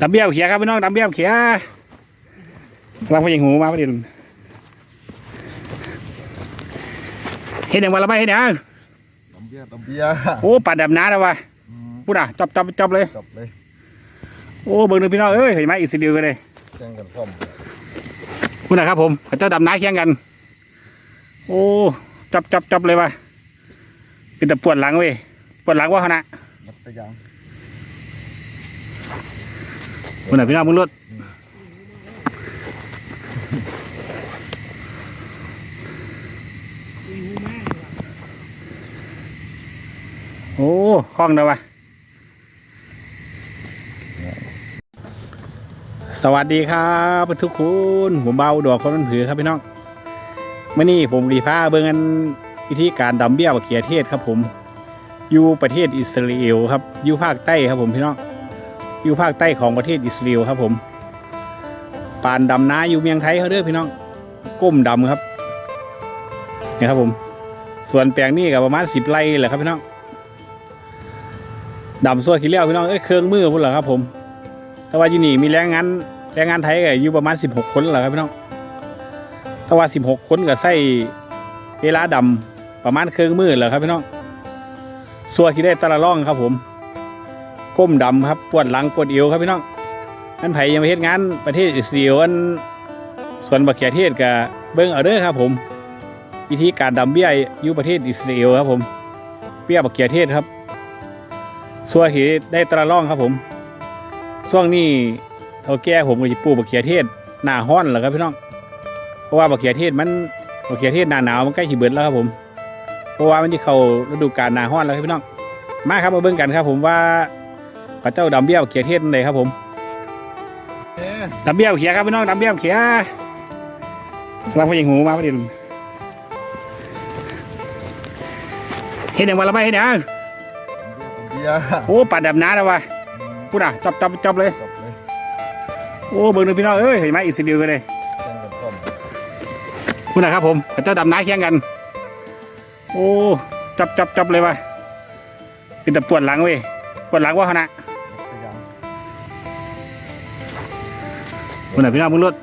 ดำเบี้ยวเขียครับพี่น้องดำเบี้ยวเขียกำลังไปยิงหูมาพอดีเห็นอย่างวันละใบเห็นอย่างตำเบียร์ตำเบียร์โอ้ปัดดำน้าแล้ววะพูดอะจับจับจับเลยจบเลย โอ้เบิ่งดูพี่น้องเอ้ยเห็นไหมอีกสิเดียวกันเลยแข่งกันพร้อมพูดนะครับผมเขาเจ้าดำน้าเคียงกัน โอ้จับจับจับเลยวะเป็นแต่ปวดหลังเว้ยปวดหลังว่าขนาดนับตะยาง พูดน่ะพี่น้องมึงรถโอ้คล่องเลยวะสวัสดีครับทุกคนผมเบาดอกคนมันผือครับพี่น้องเมื่อนี้ผมรีพาเบิ่งกันวิธีการดำเบี้ยวเขียเทศครับผม อยู่ประเทศอิสราเอลครับ อยู่ภาคใต้ครับผมพี่น้อง อยู่ภาคใต้ของประเทศอิสราเอลครับผมปานดำนาอยู่เมียงไทยเขาเด้อพี่น้องก้มดำครับนี่ครับผม ส่วนแปลงนี้ก็ประมาณสิบไร่แหละครับพี่น้องดำส่วนขี้เลี้ยวพี่น้องเอ้ยเครื่องมือพุ่นเหรอครับ ผม แต่ว่าอยู่นี่มีแรงงานแรงงานไทยก็อยู่ประมาณสิบหกคนเหรอครับพี่น้องแต่ว่าสิบหกคนก็ใส่เวลาดำประมาณเครื่องมือเหรอครับพี่น้องส่วนขี้ได้ตะละล่องครับผม ก้มดำครับปวดหลังปวดเอวครับพี่น้องอันไผยังไปเฮ็ดงานประเทศอิสราเอลอันส่วนบักเขียเทศกับเบิ้งเอาเด้อครับ ผมวิธีการดำเบี้ยอยู่ประเทศอิสราเอลครับ ผมเบี้ยบักเขียเทศครับส่วนที่ได้ตะล่องครับ ผมช่วงนี้เท่าแก่ผมก็จะปลูกบักเขียเทศหน้าห้อนแหละครับพี่น้อง เพราะว่าบักเขียเทศมันบักเขียเทศหน้าหนาวมันใกล้สิเบิดแล้วครับผม เพราะว่ามันที่เข้าฤดูกาลหน้าห้อนแล้วครับพี่น้อง มาครับมาเบิ่งกันครับ ผมว่า พระเจ้าดำเบี้ยวเขียเทศนั่นเลยครับผมดำเบี้ยวเขียครับพี่น้องดำเบี้ยวเขียกำลังไปยิงหูมาพอดีเห็นอย่างวันละใบเห็นอย่างตำเบียร์โอ้ปัดดำน้าแล้ววะพูดอะจับจับจับเลยจบเลย โอ้เบิ่งดูพี่น้องเอ้ยเห็นไหมอีกสิเดียวกันเลยแข่งกันพร้อมพูดนะครับผมพระเจ้าดำน้าเคียงกัน โอ้จับจับจับเลยวะเป็นแต่ปวดหลังเว้ยปวดหลังว่าขนาด คนไหนพี่น้องมึงรถ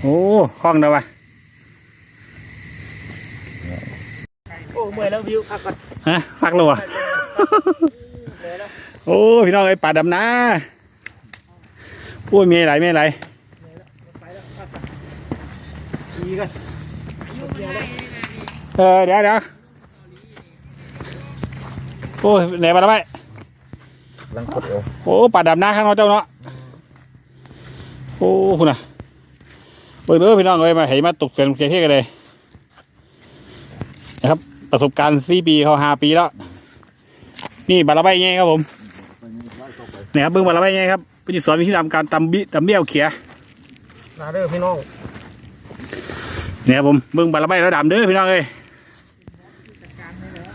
โอ้คล่องเลยวะโอ้เมื่อยแล้ววิวพักก่อนฮะพักเลยวะเมื่อยแล้วโอ้พี่น้องไอ้ยป่าดำนาโอ้ยมีอะไรมีอะไรไปแล้วพักก่อนดีกันเดี๋ยวแล้วเออเดี๋ยวเดี๋ยวโอ้ยไหนมาแล้วไปลังกดเอวโอ้ป่าดำนาข้างนอกเจ้าเนาะโอ้คุณน่ะเบิ่งเด้อพี่น้องเอ้ยมาเห็นมาตกเกินเกยเทกันเลยนะครับ ประสบการณ์สี่ปีเขาห้าปีแล้วนี่บาราใบไงครับผมไปนี่ไล่เข้าไปเนี่ยครับเบิ่งบาราใบไงครับเป็นสอนวิธีทำการตำบิตำเบี้ยวเขียมาเด้อพี่น้องเนี่ยครับผมเบิ่งบาราใบแล้วดำเด้อพี่น้องเอ้ย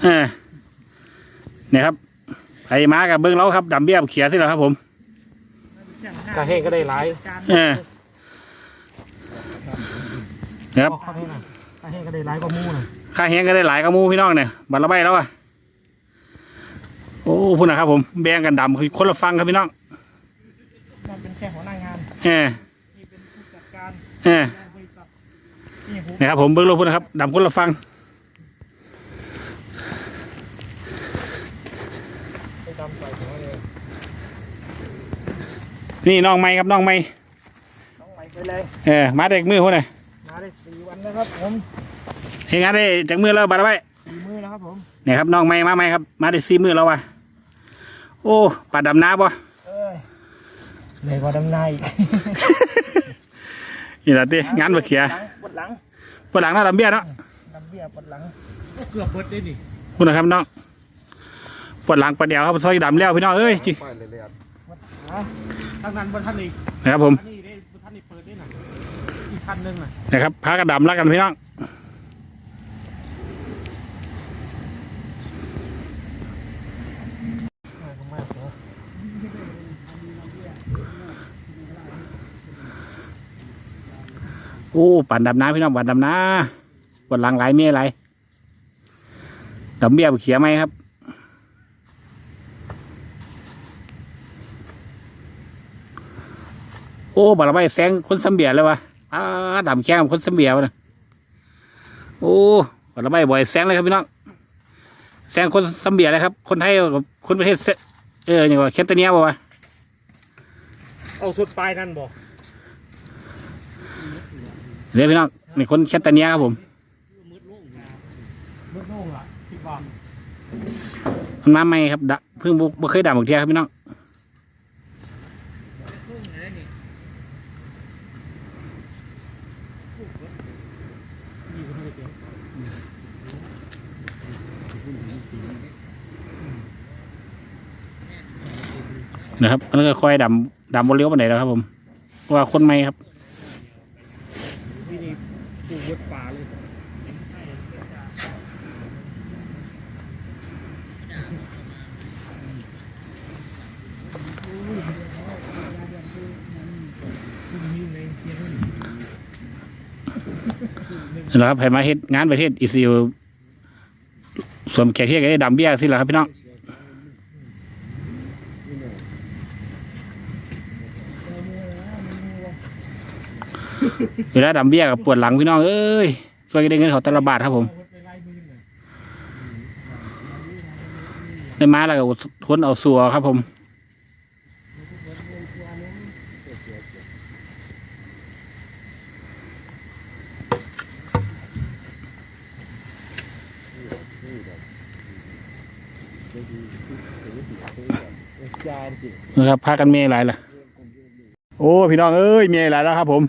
เออ เนี่ยครับไอ้มากับเบิ่งเราครับดำเบี้ยวเขียสิแล้วครับ ผมกระเฮงก็ได้หลายเออนะครับกระเฮงน่ะกระเฮงก็ได้หลายกว่าหมูน่ะค่าแห้งก็ได้หลายกระมูพี่น้องเนี่ยบัตรละใบแล้วอะโอ้พูดนะครับ ผมแบ่งกันดำคือคนละฟังครับพี่น้องมันเป็นแค่หัวหน้างานเออนี่เป็นผู้จัดการเอองานบริษัทนี่ผมนะครับผมเบิ้งโลกพูดนะครับดำคนละฟัง ไปทำใส่หัวเลย นี่น้องไม้ครับน้องไม้น้องใหม่ไปเลย เออมาเด็กมือพูดหน่อยมาได้สี่วันแล้วครับผมเฮงานได้จากมือแล้วบัตรละใบสี่มือแล้วครับผม เนี่ยครับน้องไม้มาไม้ครับมาได้สี่มือแล้วว่ะโอ้ปลาดำน้ำป่ะเอ้ยเหนื่อยกว่าดำนายอีกนี่แหละตีงานมาเขียหลังปวดหลังปวดหลังน่าดำเบี้ยเนาะดำเบี้ยปวดหลังโอ้เกือบเบิดเลยดิพูดนะครับน้องปวดหลังปวดเดียวครับซอยดำแล้วพี่น้องเอ้ยจิไปเลยเลยอะฮะ ทางนั้นบนท่านอีกนะครับผมอันนี้ได้บนท่านอีกเปิดได้หน่ะอีกท่านหนึงน่ะนะครับพากันดำแล้วกันพี่น้องมากมากเหรอโอ้ปั่นดำน้ำพี่น้องปั่นดำน้ปวดหลังหลายเมียหลายดำเบี้ยเขียไหมครับ โอ้บัลลังก์แซงคนสำเบียเลยวะอ้าดำแข้งกับคนสำเบียวนะโอ้บัลลังก์บ่อยแซงเลยครับพี่น้องแซงคนสำเบียเลยครับ คนไทยกับคนประเทศเซเอออย่างว่าแคนาเนียบ่วะเอาสุดปลายนั่นบ่เดี๋ยวพี่น้องนี่คนแคนาเนียครับผมมืดโล่งอะพี่บอมมันมาใหม่ครับดะเพิ่งบ่บ่เคยดำบางเทียครับพี่น้อง นะครับแล้วก็ค่อยดำดำบนเลี้ยวไปไหนแล้วครับ ผมว่าคนใหม่ครับที่นี่ปลูกวัดป่าเลยนะครับให้มาเฮ็ดงานประเทศอิสราเอล สวมแขกเทียกไอ้ดำเบี้ยสิล่ะครับพี่น้องเวลาดำเบี้ยกับปวดหลังพี่น้องเอ้ยช่วยกันได้เงินเขาแต่ละบาทครับผมได้มาแล้วก็อดทนเอาสัวครับผม นะครับพากันเมย์หลายล่ะ โอ้พี่น้องเอ้ยเมย์หลายแล้วครับ ผม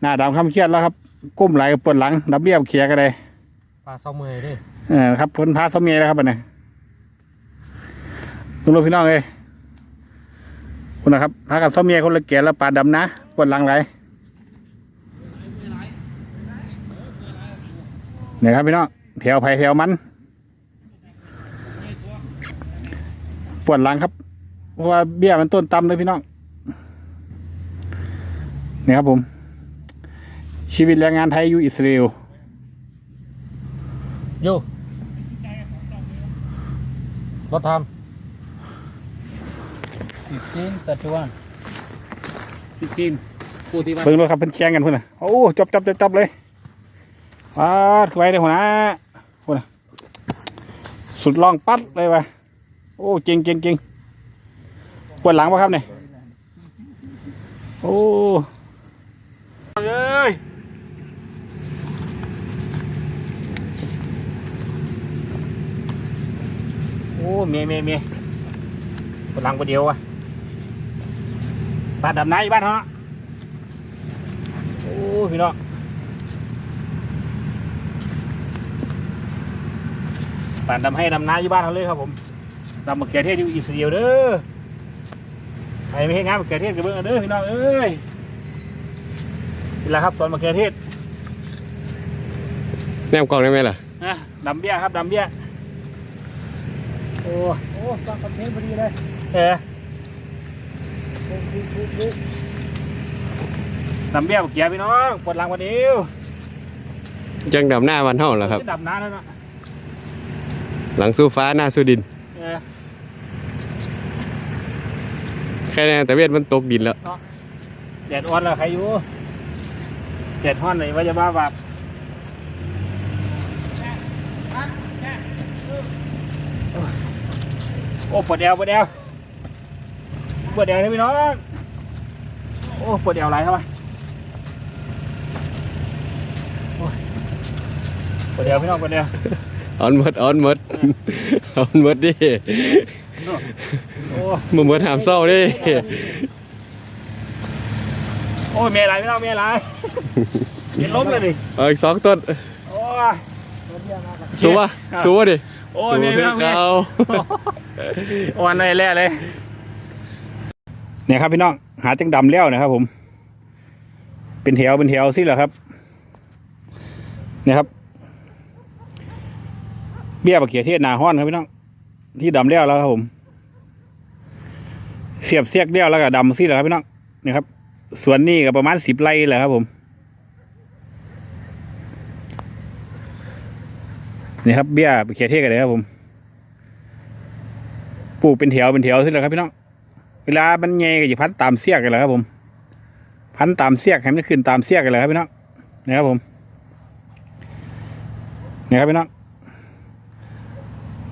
หน้าดำคำเครียดแล้วครับ ก้มไหลปวดหลังดับเบี้ยเขียกันเลยปลาเศร้าเมย์ด้วยเออครับพ้นพาสมีแล้วครับอันนี้คุณลูกพี่น้องเอ้ยคุณนะครับพากันสมีคนละเกียรแล้วปลาดำนะปวดหลังไหลเนี่ยครับพี่น้องแถวไผ่แถวมัน ปวดหลังครับเพราะว่าเบี้ยมันต้นต่ำเลยพี่น้องเนี่ยครับผม ชีวิตแรงงานไทยอยู่อิสราเอลโย่รถทจริงแต่ชวนำกินปูที่บ้านเบิ่งรถครับเพิ่นแข่งกันพุ่นน่ะโอ้จบจบจบจบเลยปาดเข้าไปเลยหัวหน้าพุ่นน่ะสุดลองปัดเลยว่ะ โอ้เก่งเก่งเก่งปวดหลังปะครับเนี่ยโอ้เอ้ยโอ้เมียเมียเมียปวดหลังปวดเดียวอะบ้านดำน้ำอยู่บ้านเหรอโอ้พี่น้องป่านดำให้ดำน้าอยู่บ้านเขาเลยครับผม ดำมะเขือเทศอยู่อิสราเอลเด้อใครไม่ให้งานมะเขือเทศกับเบิ้งเอาเด้อพี่น้องเอ้ยนี่แหละครับสวนมะเขือเทศแนมกล่องได้ไหมล่ะนะดำเบี้ยครับดำเบี้ยโอ้โอ้สร้างคอนเทนต์พอดีเลยเออดำเบี้ยมะเขือพี่น้องปวดหลังวันเดียวจังดำหน้าวันเท่าเหรอครับดำน้าแล้วเนาะหลังสู้ฟ้าหน้าสู้ดินเออ แค่นั้นแต่เวทมันตกดินแล้วแดดอ่อนแล้วใครอยู่แดดห้อนเลยว่าจะบ้าแบบโอ้ปวดเอวปวดเอวปวดเอวเลยพี่น้องโอ้ปวดเอวไหลเข้ามาโอ้ยปวดเอวพี่น้องปวดเอวออนหมดออนหมดออนหมดดิ โอ้มึงหมดหามเศร้าดิโอ้ยเมียไหลพี่น้องเมียไหลเห็นล้มเลยดิเอาอีกสองต้นโอ้ยสู้วะสู้วะดิโอ้ยสู้เมียเพื่พี่อน้องเมียเขาอ่อนเลยแล่เลยเนี่ยครับพี่น้องหาจังดำแล้วนะครับผม เป็นแถวเป็นแถวสิเหรอครับเนี่ยครับ เบี้ยปะเขียเทศนาห้อนครับพี่น้อง ที่ดำแล้วแล้วครับผม เสียบเสียกเดียวแล้วก็ดำสิเหรอครับพี่น้องเนี่ยครับส่วนนี้ก็ประมาณสิบไร่แหละครับผม นี่ครับเบี้ยมะเขือเทศกันเลยครับผมปลูกเป็นแถวเป็นแถวสิเลยครับพี่น้องเวลามันใหญ่ก็จะพันตามเสียกกันเลยครับผม พันตามเสียกให้มันขึ้นตามเสียกกันเลยครับพี่น้องนี่ครับผมนี่ครับพี่น้อง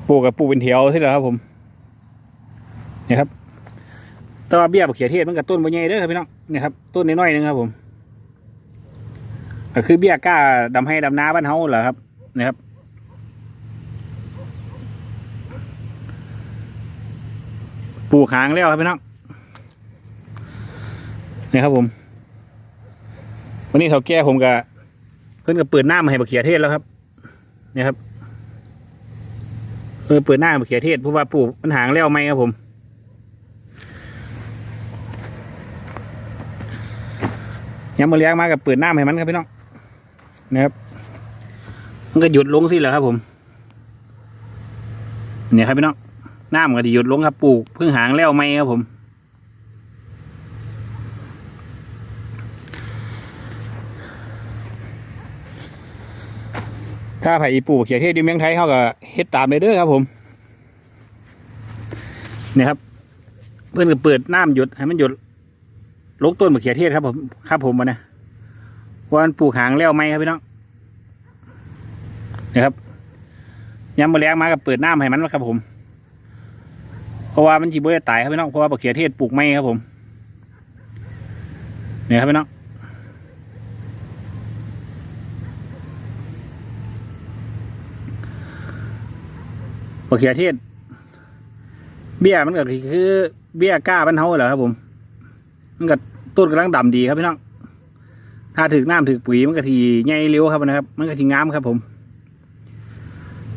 ปลูกกับปลูกเป็นแถวสิเลยครับผมนี่ครับแต่ว่าเบี้ยมะเขือเทศมันกับต้นใบใหญ่เด้อครับพี่น้องนี่ครับต้นน้อยๆนึงครับ ผมก็คือเบี้ยก้าดำให้ดำนาบ้านเฮาเหรอครับนะครับปลูกหางแล้วครับพี่น้องนี่ครับผม วันนี้เขาแก้ผมกับเพื่อนก็เปิดหน้ามาให้บักเขียเทศแล้วครับนี่ครับ เออเปิดหน้ามาเขียเทศเพราะว่าปลูกมันหางแล้วไหมครับผม ยังมาเลี้ยงมากับเปิดหน้าให้มันครับพี่น้องนะครับ มันก็หยุดลงสิเหรอครับผม เนี่ยครับพี่น้องน้ำก็จะหยุดลงครับปลูกเพิ่งหางแล้วไหมครับผม ถ้าไผ่ปลูกเขียเทศอยู่เมืองไทยเขาก็เฮ็ดตามเลยเด้อครับผมเนี่ยครับ เพื่อนก็เปิดน้ำหยุดให้มันหยุดลงต้นมะเขือเทศครับผมครับผมมาเนี่ยวันปลูกหางแล้วไหมครับพี่น้องนะครับยามมาแรงมาก็เปิดน้ำให้มันครับผม เพราะว่ามันจีบจะตายครับพี่น้องเพราะว่าบะเขือเทศปลูกไม่ครับผมเนี่ยครับพี่น้อง บะเขือเทศ เบี้ยมันก็คือ เบี้ยก้าบ้านเฮาเหรอครับ ผม มันก็ต้นกำลังดำดีครับพี่น้อง ถ้าถึกน้ำถึกปุ๋ยมันก็ทีใหญ่เร็วครับนะครับ มันก็ทีงามครับ ผม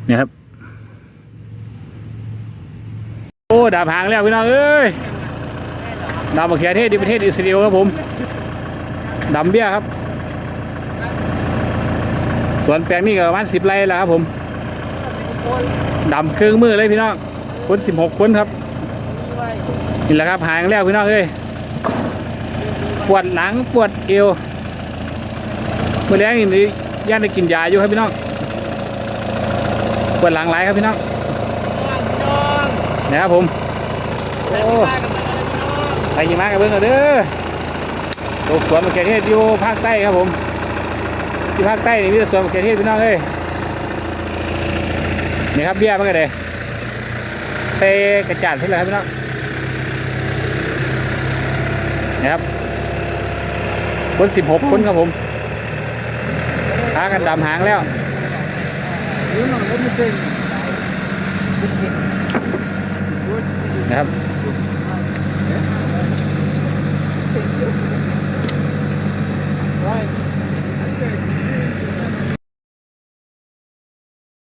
เนี่ยครับ โอ้ดาบหางแล้วพี่น้องเอ้ยดาบมะเขือเทศที่ประเทศอิสราเอลครับผมดำเบี้ยครับ ส่วนแปลงนี้ก็ประมาณสิบไร่แล้วครับผม ดำเครื่องมือเลยพี่น้องคนสิบหกคนครับนี่แหละครับหางแล้วพี่น้องเอ้ยปวดหลังปวดเอวเมื่อแรงนี่ย่านได้กินยาอยู่ครับพี่น้องปวดหลังหลายครับพี่น้องนะครับผมโอ้ไปยิงมากับเบิ้งเอาเด้อโลกสวนมะเขือเทศอยู่ภาคใต้ครับผมที่ภาคใต้นี่มีแต่สวนมะเขือเทศพี่น้องเอ้ย นี่ครับเบี้ยเมื่อก็เลยเตะกระจาดที่ไรครับพี่น้องนะครับคนสิบหกคนครับผมหากันตามหางแล้วนะครับ